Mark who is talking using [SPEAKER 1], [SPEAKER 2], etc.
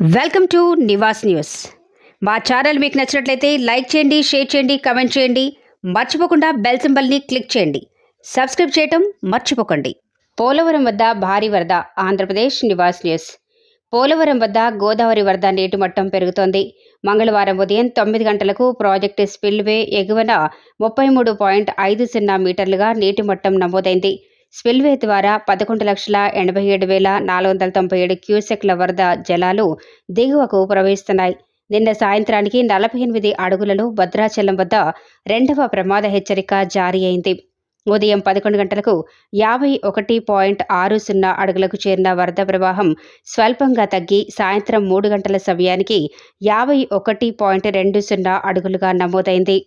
[SPEAKER 1] Welcome to Nivas news. మా channel మీకు నచ్చినట్లయితే లైక్ చేయండి షేర్ చేయండి కమెంట్ చేయండి. మర్చిపోకుండా బెల్ సింబల్ని క్లిక్ చేయండి. సబ్స్క్రైబ్ చేయటం మర్చిపోకండి. పోలవరం వద్ద భారీ వరద ఆంధ్రప్రదేశ్ నివాస్ న్యూస్. పోలవరం వద్ద గోదావరి వరద నీటి మట్టం పెరుగుతోంది. మంగళవారం ఉదయం తొమ్మిది గంటలకు ప్రాజెక్టు స్పిల్వే ఎగువన ముప్పై మూడు పాయింట్ ఐదు సున్నా మీటర్లుగా నీటి మట్టం నమోదైంది. స్పిల్వే ద్వారా పదకొండు లక్షల ఎనభై ఏడు వేల నాలుగు వందల తొంభై ఏడు క్యూసెక్ల వరద జలాలు దిగువకు ప్రవహిస్తున్నాయి. నిన్న సాయంత్రానికి నలభై ఎనిమిది అడుగులలో భద్రాచలం వద్ద రెండవ ప్రమాద హెచ్చరిక జారీ అయింది. ఉదయం పదకొండు గంటలకు యాభై ఒకటి పాయింట్ ఆరు సున్నా అడుగులకు చేరిన వరద ప్రవాహం స్వల్పంగా తగ్గి సాయంత్రం మూడు గంటల సమయానికి యాభై ఒకటి పాయింట్ రెండు సున్నా అడుగులుగా నమోదైంది.